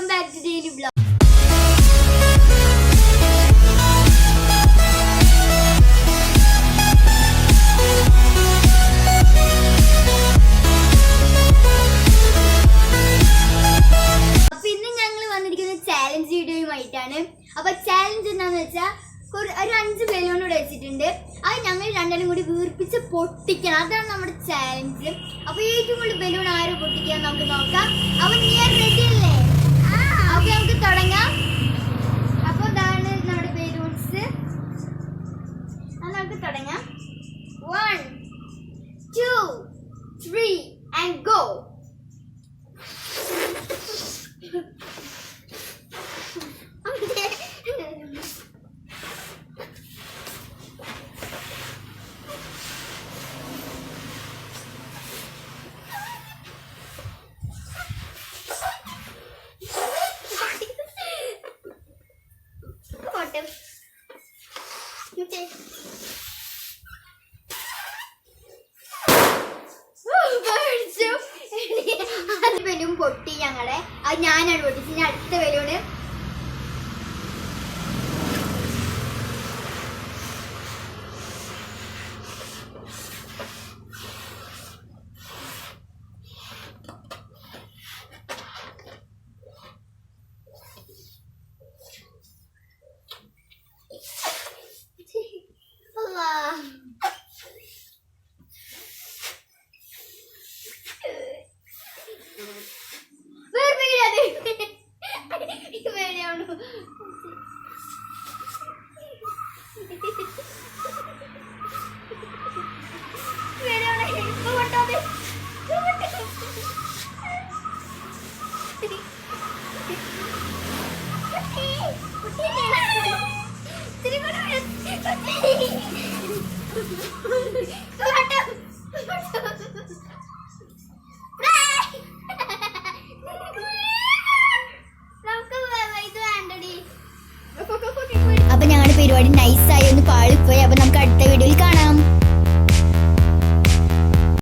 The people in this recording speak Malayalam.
ഡെയിലി ബ്ലോഗ് ടു ഡെയിലി വന്നിരിക്കുന്നത് ചാലഞ്ച് വീഡിയോയുമായിട്ടാണ്. അപ്പൊ ചാലഞ്ച് എന്താന്ന് വെച്ചാൽ ഒരു അഞ്ച് ബലൂൺ കൂടെ വെച്ചിട്ടുണ്ട്. അത് ഞങ്ങൾ രണ്ടെണ്ണം കൂടി വീർപ്പിച്ച് പൊട്ടിക്കണം. അതാണ് നമ്മുടെ ചാലഞ്ച് അപ്പൊ ഏറ്റവും കൂടുതൽ ബലൂൺ ആരും പൊട്ടിക്കാൻ നമുക്ക് നോക്കാം. അത് നമുക്ക് തുടങ്ങാം one two three and go പോട്ടെ അത് ഞാനാണ് പൊട്ടിച്ച് ഞാൻ അടുത്ത ബലൂണ് അപ്പൊ ഞങ്ങളുടെ പരിപാടി നൈസായി ഒന്ന് പാളിപ്പോയി.